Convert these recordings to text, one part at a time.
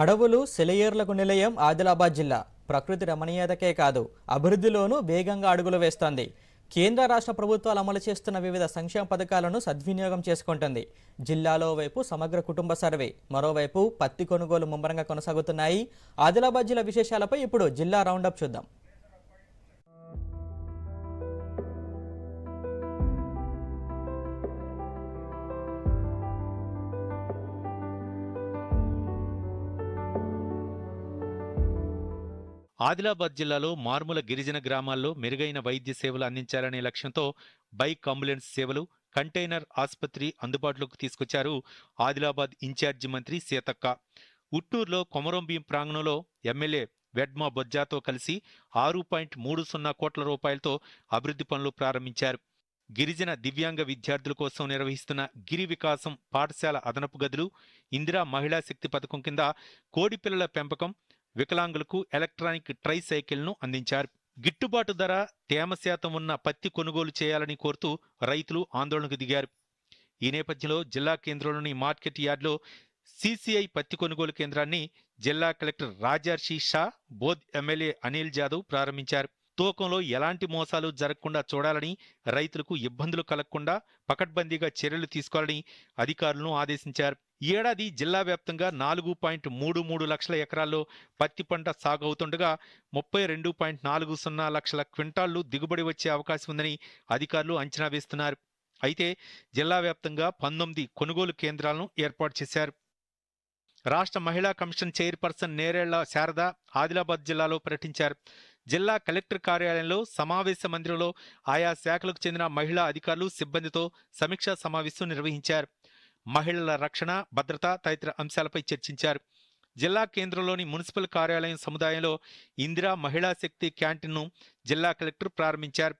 అడవులు సెలయేర్లకు నిలయం ఆదిలాబాద్ జిల్లా. ప్రకృతి రమణీయతకే కాదు అభివృద్ధిలోనూ వేగంగా అడుగులు వేస్తోంది. కేంద్ర రాష్ట్ర ప్రభుత్వాలు అమలు చేస్తున్న వివిధ సంక్షేమ పథకాలను సద్వినియోగం చేసుకుంటుంది. జిల్లాలో వైపు సమగ్ర కుటుంబ సర్వే మరోవైపు పత్తి కొనుగోలు ముమ్మరంగా కొనసాగుతున్నాయి. ఆదిలాబాద్ జిల్లా విశేషాలపై ఇప్పుడు జిల్లా రౌండప్ చూద్దాం. ఆదిలాబాద్ జిల్లాలో మార్ముల గిరిజన గ్రామాల్లో మెరుగైన వైద్య సేవలు అందించాలనే లక్ష్యంతో బైక్ అంబులెన్స్ సేవలు కంటైనర్ ఆసుపత్రి అందుబాటులోకి తీసుకొచ్చారు ఆదిలాబాద్ ఇన్ఛార్జి మంత్రి సీతక్క. ఉట్నూరులో కొమరంభీం ప్రాంగణంలో ఎమ్మెల్యే వెడ్మా బొజ్జాతో కలిసి ఆరు పాయింట్ మూడు సున్నా కోట్ల రూపాయలతో అభివృద్ధి పనులు ప్రారంభించారు. గిరిజన దివ్యాంగ విద్యార్థుల కోసం నిర్వహిస్తున్న గిరి వికాసం పాఠశాల అదనపు గదులు ఇందిరా మహిళా శక్తి పథకం కింద కోడిపిల్లల పెంపకం వికలాంగులకు ఎలక్ట్రానిక్ ట్రై సైకిల్ను అందించారు. గిట్టుబాటు ధర తేమ శాతం ఉన్న పత్తి కొనుగోలు చేయాలని కోరుతూ రైతులు ఆందోళనకు దిగారు. ఈ నేపథ్యంలో జిల్లా కేంద్రంలోని మార్కెట్ యార్డ్లో సిసిఐ పత్తి కొనుగోలు కేంద్రాన్ని జిల్లా కలెక్టర్ రాజర్షి షా బోధ్ ఎమ్మెల్యే అనిల్ జాదవ్ ప్రారంభించారు. తూకంలో ఎలాంటి మోసాలు జరగకుండా చూడాలని రైతులకు ఇబ్బందులు కలగకుండా పకడ్బందీగా చర్యలు తీసుకోవాలని అధికారులను ఆదేశించారు. ఏడాది జిల్లా వ్యాప్తంగా నాలుగు పాయింట్ మూడు మూడు లక్షల ఎకరాల్లో పత్తి పంట సాగు అవుతుండగా ముప్పై రెండు పాయింట్ నాలుగు సున్నా లక్షల క్వింటాళ్ళు దిగుబడి వచ్చే అవకాశం ఉందని అధికారులు అంచనా వేస్తున్నారు. అయితే జిల్లా వ్యాప్తంగా పంతొమ్మిది కొనుగోలు కేంద్రాలను ఏర్పాటు చేశారు. రాష్ట్ర మహిళా కమిషన్ చైర్పర్సన్ నేరేళ్ళ శారద ఆదిలాబాద్ జిల్లాలో పర్యటించారు జిల్లా కలెక్టర్ కార్యాలయంలో సమావేశ మందిరంలో ఆయా శాఖలకు చెందిన మహిళా అధికారులు సిబ్బందితో సమీక్షా సమావేశం నిర్వహించారు. మహిళల రక్షణ భద్రత తదితర అంశాలపై చర్చించారు. జిల్లా కేంద్రంలోని మున్సిపల్ కార్యాలయం సముదాయంలో ఇందిరా మహిళా శక్తి క్యాంటీన్ను జిల్లా కలెక్టర్ ప్రారంభించారు.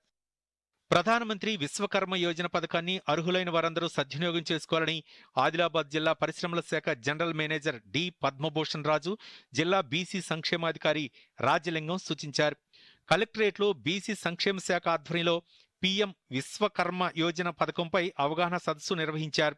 ప్రధానమంత్రి విశ్వకర్మ యోజన పథకాన్ని అర్హులైన వారందరూ సద్వినియోగం చేసుకోవాలని ఆదిలాబాద్ జిల్లా పరిశ్రమల శాఖ general manager D Padmabhushan Raju జిల్లా బీసీ సంక్షేమాధికారి రాజలింగం సూచించారు. కలెక్టరేట్లో బీసీ సంక్షేమ శాఖ ఆధ్వర్యంలో పీఎం విశ్వకర్మ యోజన పథకంపై అవగాహన సదస్సు నిర్వహించారు.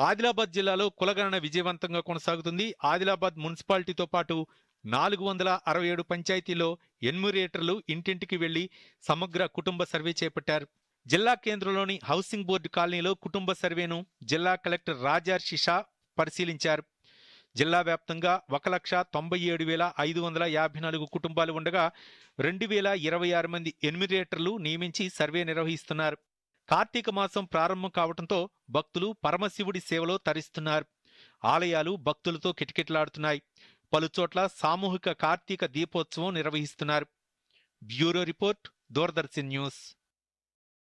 ఆదిలాబాద్ జిల్లాలో కులగణన విజయవంతంగా కొనసాగుతుంది. ఆదిలాబాద్ మున్సిపాలిటీతో పాటు నాలుగు వందల అరవై ఏడు పంచాయతీలో ఎన్యూమరేటర్లు ఇంటింటికి వెళ్ళి సమగ్ర కుటుంబ సర్వే చేపట్టారు. జిల్లా కేంద్రంలోని హౌసింగ్ బోర్డు కాలనీలో కుటుంబ సర్వేను జిల్లా కలెక్టర్ రాజర్షి షా పరిశీలించారు. జిల్లా వ్యాప్తంగా ఒక లక్ష తొంభై ఏడు వేల ఐదు వందల యాభై నాలుగు కుటుంబాలు ఉండగా రెండు వేల ఇరవై ఆరు మంది ఎన్మిరేటర్లు నియమించి సర్వే నిర్వహిస్తున్నారు. కార్తీక మాసం ప్రారంభం కావడంతో భక్తులు పరమశివుడి సేవలో తరిస్తున్నారు. ఆలయాలు భక్తులతో కిటకిటలాడుతున్నాయి. పలుచోట్ల సామూహిక కార్తీక దీపోత్సవం నిర్వహిస్తున్నారు. Bureau report Doordarshan news.